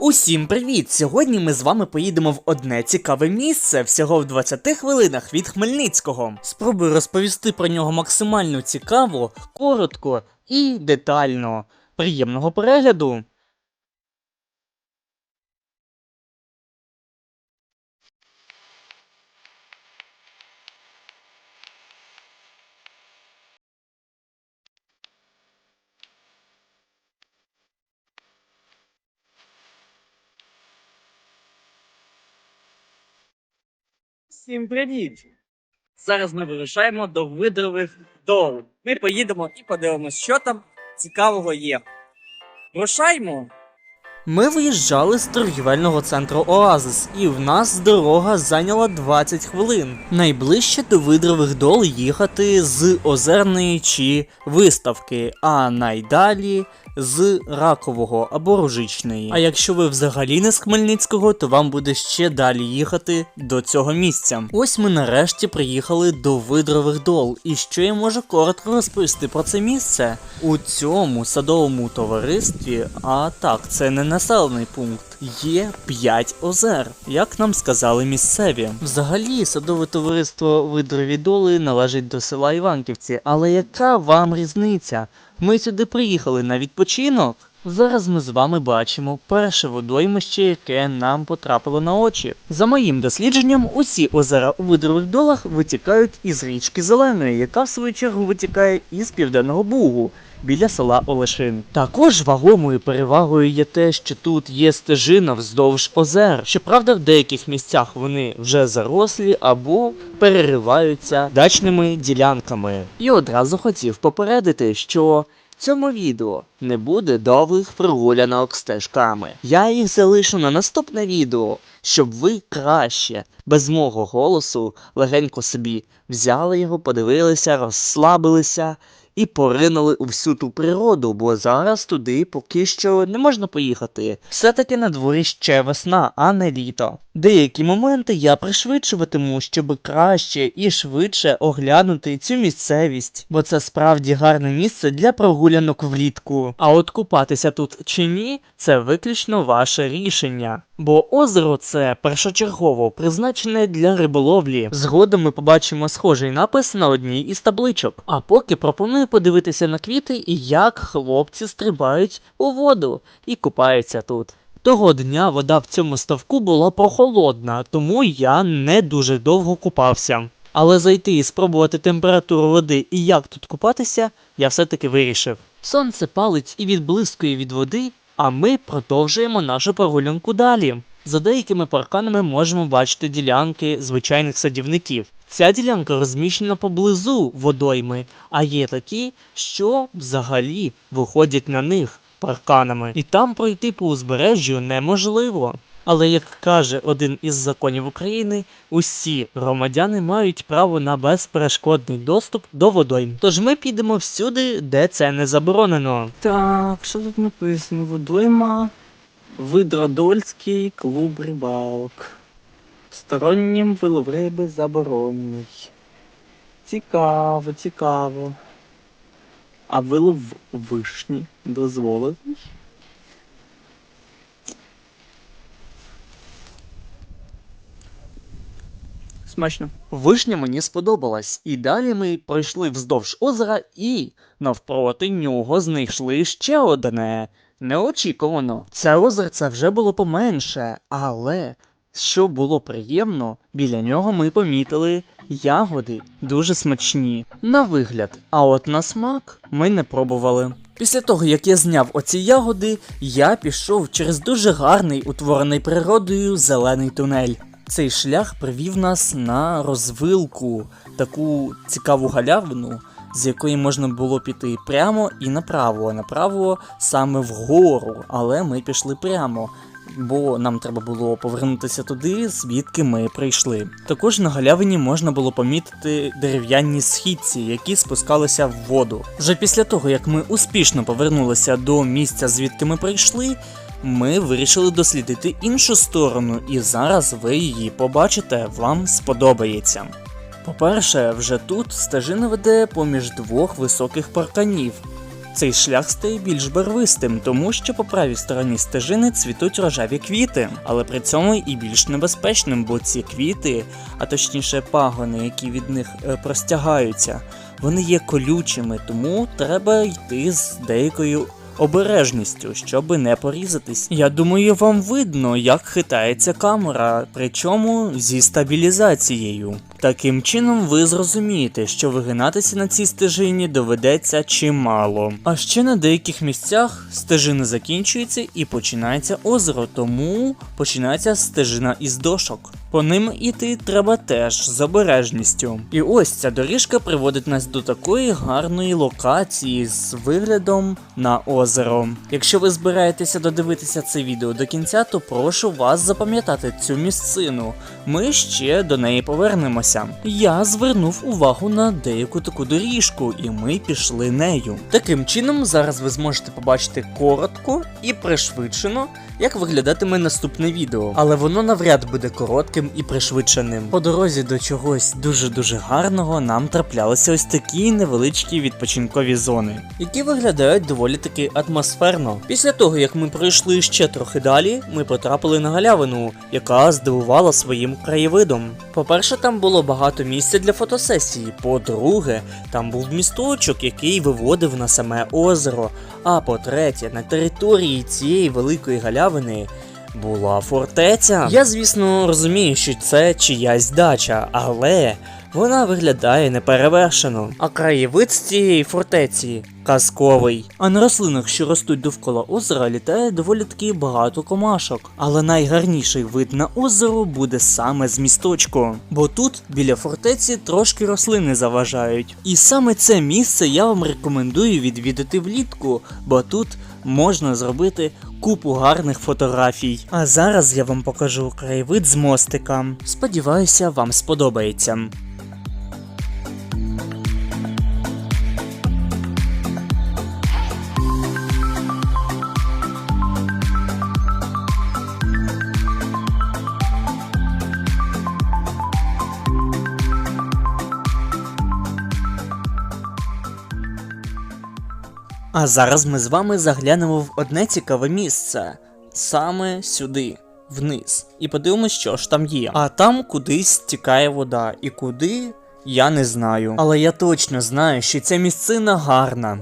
Усім привіт! Сьогодні ми з вами поїдемо в одне цікаве місце всього в 20 хвилинах від Хмельницького. Спробую розповісти про нього максимально цікаво, коротко і детально. Приємного перегляду! Всім привіт! Зараз ми вирушаємо до видрових дол. Ми поїдемо і подивимось, що там цікавого є. Рушаймо! Ми виїжджали з торгівельного центру Оазис, і в нас дорога зайняла 20 хвилин. Найближче до видрових дол їхати з озерної чи виставки, а найдалі з ракового або ружичної. А якщо ви взагалі не з Хмельницького, то вам буде ще далі їхати до цього місця. Ось ми нарешті приїхали до видрових дол. І що я можу коротко розповісти про це місце? У цьому садовому товаристві, а так, це не населений пункт. Є 5 озер, як нам сказали місцеві. Взагалі, садове товариство Видрові доли належить до села Іванківці, але яка вам різниця? Ми сюди приїхали на відпочинок. Зараз ми з вами бачимо перше водоймище, яке нам потрапило на очі. За моїм дослідженням, усі озера у видрових долах витікають із річки Зеленої, яка в свою чергу витікає із південного бугу біля села Олешин. Також вагомою перевагою є те, що тут є стежина вздовж озер. Щоправда, в деяких місцях вони вже зарослі або перериваються дачними ділянками. І одразу хотів попередити, що цьому відео не буде довгих прогулянок стежками. Я їх залишу на наступне відео, щоб ви краще, без мого голосу, легенько собі взяли його, подивилися, розслабилися і поринули у всю ту природу, бо зараз туди поки що не можна поїхати. Все-таки на дворі ще весна, а не літо. Деякі моменти я пришвидшуватиму, щоб краще і швидше оглянути цю місцевість, бо це справді гарне місце для прогулянок влітку. А от купатися тут чи ні, це виключно ваше рішення. Бо озеро це першочергово призначене для риболовлі. Згодом ми побачимо схожий напис на одній із табличок. А поки пропоную подивитися на квіти і як хлопці стрибають у воду і купаються тут. Того дня вода в цьому ставку була прохолодна, тому я не дуже довго купався. Але зайти і спробувати температуру води і як тут купатися, я все-таки вирішив. Сонце палить і відблискує від води, а ми продовжуємо нашу прогулянку далі. За деякими парканами можемо бачити ділянки звичайних садівників. Ця ділянка розміщена поблизу водойми, а є такі, що взагалі виходять на них парканами. І там пройти по узбережжю неможливо. Але як каже один із законів України, усі громадяни мають право на безперешкодний доступ до водойм. Тож ми підемо всюди, де це не заборонено. Так, що тут написано? Водойма Видродольський клуб рибалок. Стороннім вилов риби заборонений. Цікаво, цікаво. А вилов вишні дозволений? Смачно. Вишня мені сподобалась, і далі ми пройшли вздовж озера і навпроти нього знайшли ще одне. Неочікувано. Це озерце вже було поменше, але що було приємно, біля нього ми помітили ягоди дуже смачні. На вигляд, а от на смак ми не пробували. Після того, як я зняв оці ягоди, я пішов через дуже гарний утворений природою зелений тунель. Цей шлях привів нас на розвилку, таку цікаву галявину, з якої можна було піти прямо і направо, направо саме вгору, але ми пішли прямо. Бо нам треба було повернутися туди, звідки ми прийшли. Також на галявині можна було помітити дерев'яні східці, які спускалися в воду. Вже після того, як ми успішно повернулися до місця, звідки ми прийшли, ми вирішили дослідити іншу сторону, і зараз ви її побачите, вам сподобається. По-перше, вже тут стежина веде поміж двох високих парканів. Цей шлях стає більш барвистим, тому що по правій стороні стежини цвітуть рожеві квіти, але при цьому і більш небезпечним, бо ці квіти, а точніше пагони, які від них е, простягаються, вони є колючими, тому треба йти з деякою обережністю, щоби не порізатись. Я думаю, вам видно, як хитається камера, причому зі стабілізацією. Таким чином, ви зрозумієте, що вигинатися на цій стежині доведеться чимало. А ще на деяких місцях стежина закінчується і починається озеро, тому починається стежина із дошок. По ним іти треба теж з обережністю. І ось ця доріжка приводить нас до такої гарної локації з виглядом на озеро. Якщо ви збираєтеся додивитися це відео до кінця, то прошу вас запам'ятати цю місцину. Ми ще до неї повернемося. Я звернув увагу на деяку таку доріжку, і ми пішли нею. Таким чином, зараз ви зможете побачити коротко і пришвидшено, як виглядатиме наступне відео. Але воно навряд буде коротким і пришвидшеним. По дорозі до чогось дуже-дуже гарного нам траплялися ось такі невеличкі відпочинкові зони, які виглядають доволі таки атмосферно. Після того, як ми пройшли ще трохи далі, ми потрапили на галявину, яка здивувала своїм краєвидом. По-перше, там було багато місця для фотосесії. По-друге, там був місточок, який виводив на саме озеро. А по-третє, на території цієї великої галявини була фортеця. Я, звісно, розумію, що це чиясь дача, але вона виглядає неперевершено. А краєвид з цієї фортеці казковий. А на рослинах, що ростуть довкола озера, літає доволі таки багато комашок. Але найгарніший вид на озеро буде саме з місточку. Бо тут біля фортеці трошки рослини заважають. І саме це місце я вам рекомендую відвідати влітку, бо тут можна зробити купу гарних фотографій. А зараз я вам покажу краєвид з мостика. Сподіваюся, вам сподобається. А зараз ми з вами заглянемо в одне цікаве місце. Саме сюди, вниз. І подивимось, що ж там є. А там кудись стікає вода. І куди я не знаю. Але я точно знаю, що ця місцина гарна.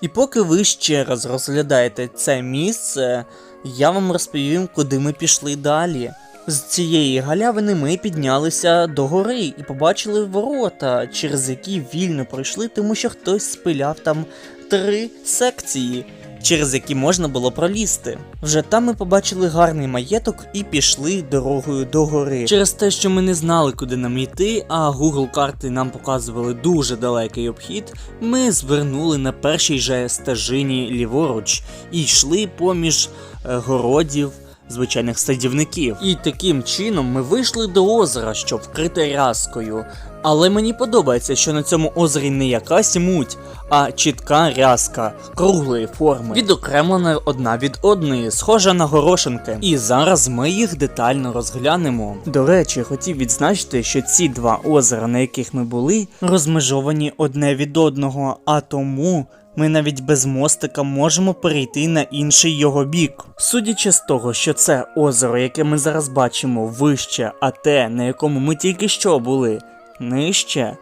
І поки ви ще раз розглядаєте це місце, я вам розповім, куди ми пішли далі. З цієї галявини ми піднялися до гори і побачили ворота, через які вільно пройшли, тому що хтось спиляв там три секції, через які можна було пролізти. Вже там ми побачили гарний маєток і пішли дорогою до гори. Через те, що ми не знали, куди нам йти, а Google карти нам показували дуже далекий обхід, ми звернули на першій же стежині ліворуч і йшли поміж е, городів. Звичайних садівників. І таким чином ми вийшли до озера, що вкрите рязкою. Але мені подобається, що на цьому озері не якась муть, а чітка рязка круглої форми, відокремлена одна від одної, схожа на горошинки. І зараз ми їх детально розглянемо. До речі, хотів відзначити, що ці два озера, на яких ми були, розмежовані одне від одного, а тому. Ми навіть без мостика можемо перейти на інший його бік. Судячи з того, що це озеро, яке ми зараз бачимо, вище, а те, на якому ми тільки що були, нижче,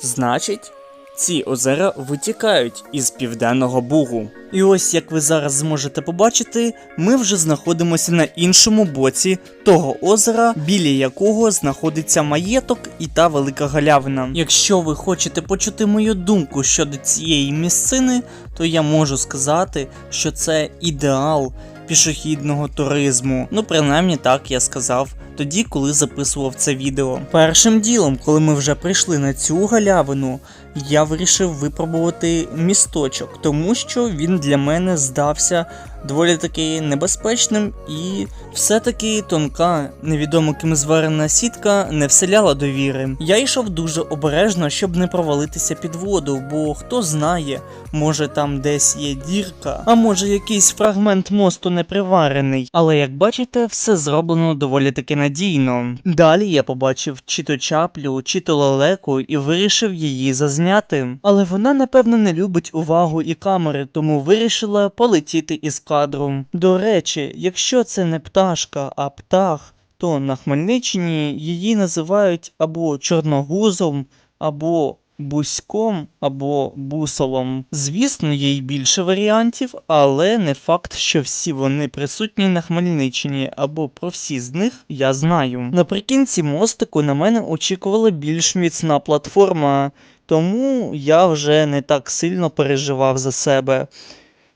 значить, ці озера витікають із південного бугу. І ось як ви зараз зможете побачити, ми вже знаходимося на іншому боці того озера, біля якого знаходиться маєток і та велика галявина. Якщо ви хочете почути мою думку щодо цієї місцини, то я можу сказати, що це ідеал пішохідного туризму. Ну, принаймні так я сказав тоді, коли записував це відео. Першим ділом, коли ми вже прийшли на цю галявину, я вирішив випробувати місточок, тому що він для мене здався доволі таки небезпечним і все-таки тонка, невідомо ким зварена сітка не вселяла довіри. Я йшов дуже обережно, щоб не провалитися під воду, бо хто знає, може там десь є дірка, а може якийсь фрагмент мосту не приварений. Але як бачите, все зроблено доволі таки надійно. Далі я побачив чи то чаплю, чи то лелеку і вирішив її зазняти. Але вона, напевно, не любить увагу і камери, тому вирішила полетіти із кадру. До речі, якщо це не пташка, а птах, то на Хмельниччині її називають або чорногузом, або бузьком, або бусолом. Звісно, є й більше варіантів, але не факт, що всі вони присутні на Хмельниччині, або про всі з них я знаю. Наприкінці мостику на мене очікувала більш міцна платформа, тому я вже не так сильно переживав за себе.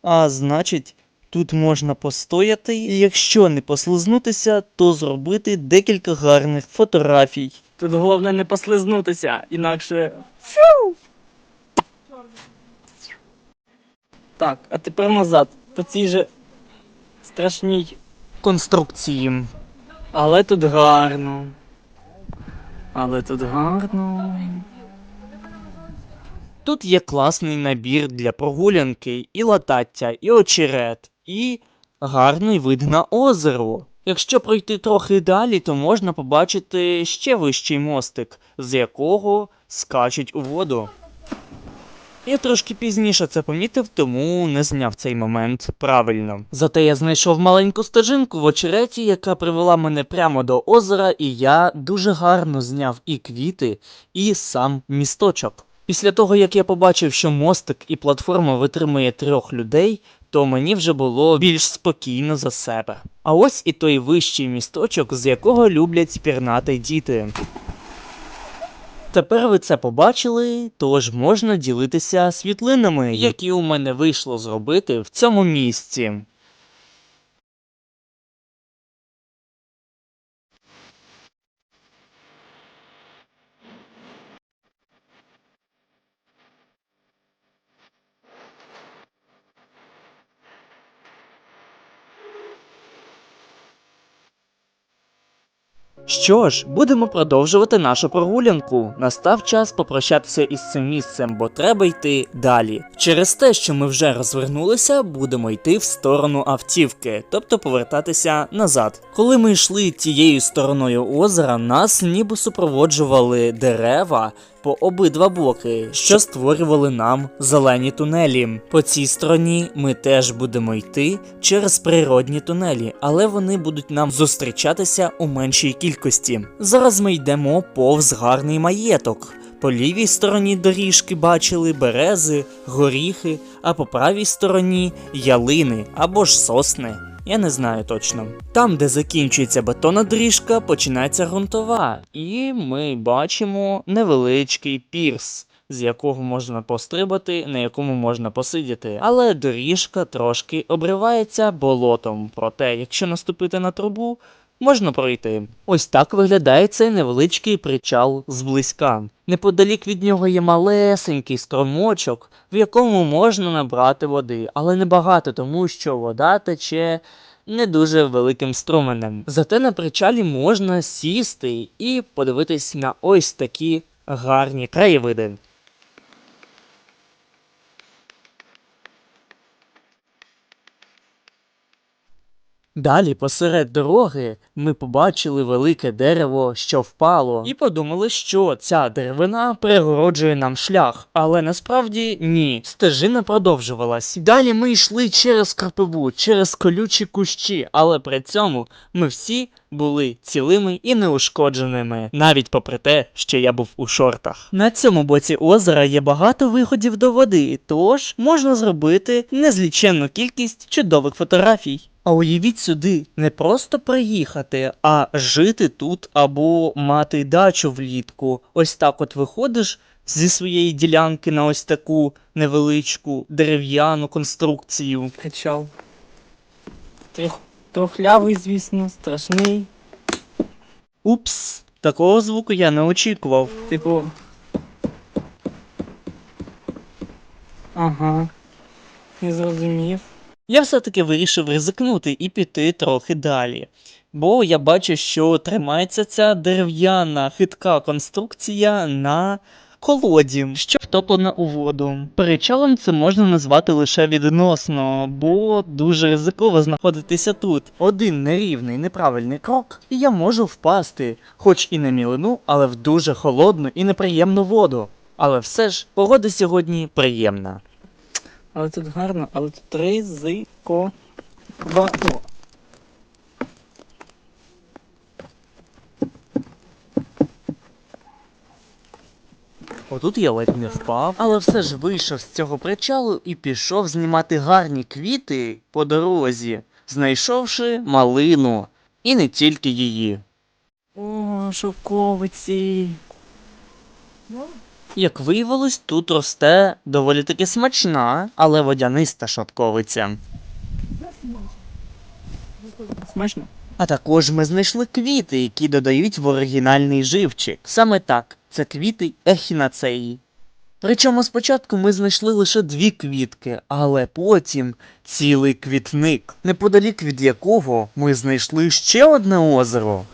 А значить, тут можна постояти, і якщо не послизнутися, то зробити декілька гарних фотографій. Тут головне не послизнутися, інакше. Так, а тепер назад. По цій же страшній. Конструкції. Але тут гарно. Але тут гарно. Тут є класний набір для прогулянки, і латаття, і очерет, і гарний вид на озеро. Якщо пройти трохи далі, то можна побачити ще вищий мостик, з якого скачуть у воду. Я трошки пізніше це помітив, тому не зняв цей момент правильно. Зате я знайшов маленьку стежинку в очереті, яка привела мене прямо до озера, і я дуже гарно зняв і квіти, і сам місточок. Після того, як я побачив, що мостик і платформа витримує трьох людей, то мені вже було більш спокійно за себе. А ось і той вищий місточок, з якого люблять пірнати діти. Тепер ви це побачили, тож можна ділитися світлинами, які у мене вийшло зробити в цьому місці. Що ж, будемо продовжувати нашу прогулянку. Настав час попрощатися із цим місцем, бо треба йти далі. Через те, що ми вже розвернулися, будемо йти в сторону автівки, тобто повертатися назад. Коли ми йшли тією стороною озера, нас ніби супроводжували дерева по обидва боки, що створювали нам зелені тунелі. По цій стороні ми теж будемо йти через природні тунелі, але вони будуть нам зустрічатися у меншій кількості. Зараз ми йдемо повз гарний маєток. По лівій стороні доріжки бачили берези, горіхи, а по правій стороні ялини або ж сосни. Я не знаю точно. Там, де закінчується бетонна доріжка, починається ґрунтова, і ми бачимо невеличкий пірс, з якого можна пострибати, на якому можна посидіти. Але доріжка трошки обривається болотом. Проте, якщо наступити на трубу, можна пройти. Ось так виглядає цей невеличкий причал зблизька. Неподалік від нього є малесенький струмочок, в якому можна набрати води, але небагато, тому що вода тече не дуже великим струменем. Зате на причалі можна сісти і подивитись на ось такі гарні краєвиди. Далі, посеред дороги, ми побачили велике дерево, що впало, і подумали, що ця деревина перегороджує нам шлях. Але насправді ні. Стежина продовжувалась. Далі ми йшли через кропиву, через колючі кущі, але при цьому ми всі були цілими і неушкодженими, навіть попри те, що я був у шортах. На цьому боці озера є багато виходів до води, тож можна зробити незліченну кількість чудових фотографій. А уявіть сюди не просто приїхати, а жити тут або мати дачу влітку. Ось так от виходиш зі своєї ділянки на ось таку невеличку дерев'яну конструкцію. Качав. Трох... Трохлявий, звісно, страшний. Упс, такого звуку я не очікував. Типу. Ага. Не зрозумів. Я все-таки вирішив ризикнути і піти трохи далі. Бо я бачу, що тримається ця дерев'яна хитка конструкція на колоді, що втоплена у воду. Перечалом це можна назвати лише відносно, бо дуже ризиково знаходитися тут. Один нерівний неправильний крок, і я можу впасти, хоч і на мілину, але в дуже холодну і неприємну воду. Але все ж погода сьогодні приємна. Але тут гарно, але тут ризико. Два. Отут я ледь не впав, але все ж вийшов з цього причалу і пішов знімати гарні квіти по дорозі, знайшовши малину. І не тільки її. О, шовковиці. Як виявилось, тут росте доволі таки смачна, але водяниста шовковиця. Смачно? А також ми знайшли квіти, які додають в оригінальний живчик. Саме так, це квіти ехінацеї. Причому спочатку ми знайшли лише дві квітки, але потім цілий квітник, неподалік від якого ми знайшли ще одне озеро.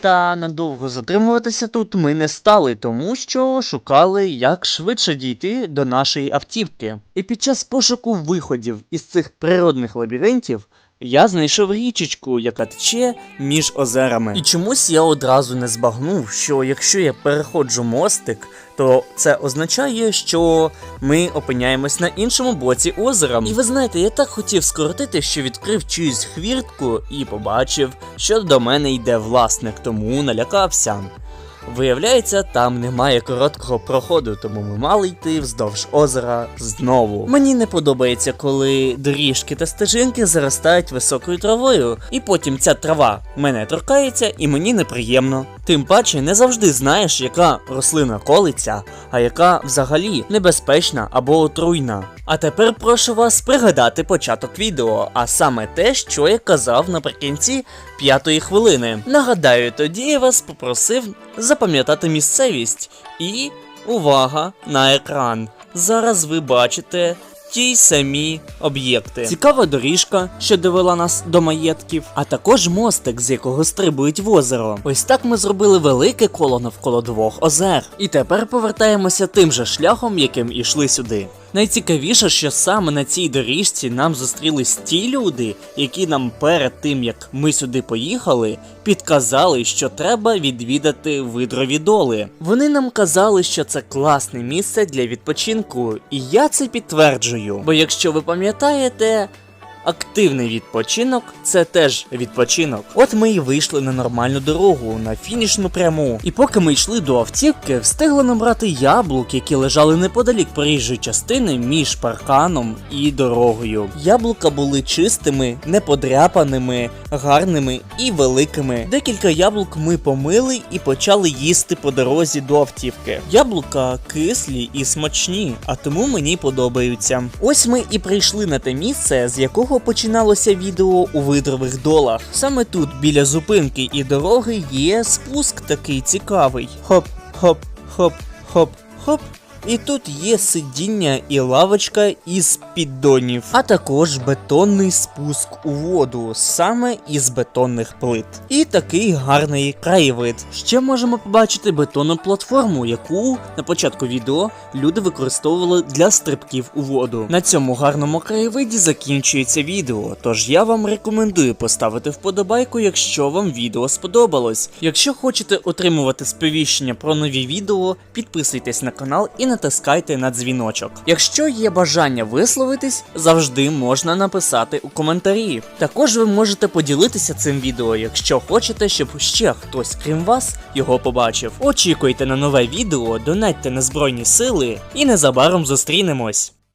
Та надовго затримуватися тут ми не стали, тому що шукали як швидше дійти до нашої автівки. І під час пошуку виходів із цих природних лабіринтів я знайшов річечку, яка тече між озерами. І чомусь я одразу не збагнув, що якщо я переходжу мостик, то це означає, що ми опиняємось на іншому боці озера. І ви знаєте, я так хотів скоротити, що відкрив чиюсь хвіртку і побачив, що до мене йде власник, тому налякався. Виявляється, там немає короткого проходу, тому ми мали йти вздовж озера знову. Мені не подобається, коли доріжки та стежинки заростають високою травою, і потім ця трава мене торкається і мені неприємно. Тим паче не завжди знаєш, яка рослина колиться, а яка взагалі небезпечна або отруйна. А тепер прошу вас пригадати початок відео, а саме те, що я казав наприкінці п'ятої хвилини. Нагадаю, тоді я вас попросив запам'ятати місцевість і увага на екран. Зараз ви бачите ті самі об'єкти. Цікава доріжка, що довела нас до маєтків, а також мостик, з якого стрибують в озеро. Ось так ми зробили велике коло навколо двох озер. І тепер повертаємося тим же шляхом, яким ішли сюди. Найцікавіше, що саме на цій доріжці нам зустрілись ті люди, які нам перед тим як ми сюди поїхали, підказали, що треба відвідати видрові доли. Вони нам казали, що це класне місце для відпочинку, і я це підтверджую. Бо якщо ви пам'ятаєте. Активний відпочинок це теж відпочинок. От ми і вийшли на нормальну дорогу, на фінішну пряму. І поки ми йшли до автівки, встигли набрати яблук, які лежали неподалік проїжджої частини між парканом і дорогою. Яблука були чистими, неподряпаними, гарними і великими. Декілька яблук ми помили і почали їсти по дорозі до автівки. Яблука кислі і смачні, а тому мені подобаються. Ось ми і прийшли на те місце, з якого починалося відео у видрових долах. Саме тут, біля зупинки і дороги, є спуск такий цікавий. Хоп, хоп, хоп, хоп, хоп. І тут є сидіння і лавочка із піддонів, а також бетонний спуск у воду, саме із бетонних плит. І такий гарний краєвид. Ще можемо побачити бетонну платформу, яку на початку відео люди використовували для стрибків у воду. На цьому гарному краєвиді закінчується відео, тож я вам рекомендую поставити вподобайку, якщо вам відео сподобалось. Якщо хочете отримувати сповіщення про нові відео, підписуйтесь на канал і натискайте на дзвіночок. Якщо є бажання висловитись, завжди можна написати у коментарі. Також ви можете поділитися цим відео, якщо хочете, щоб ще хтось крім вас його побачив. Очікуйте на нове відео, донатьте на збройні сили і незабаром зустрінемось.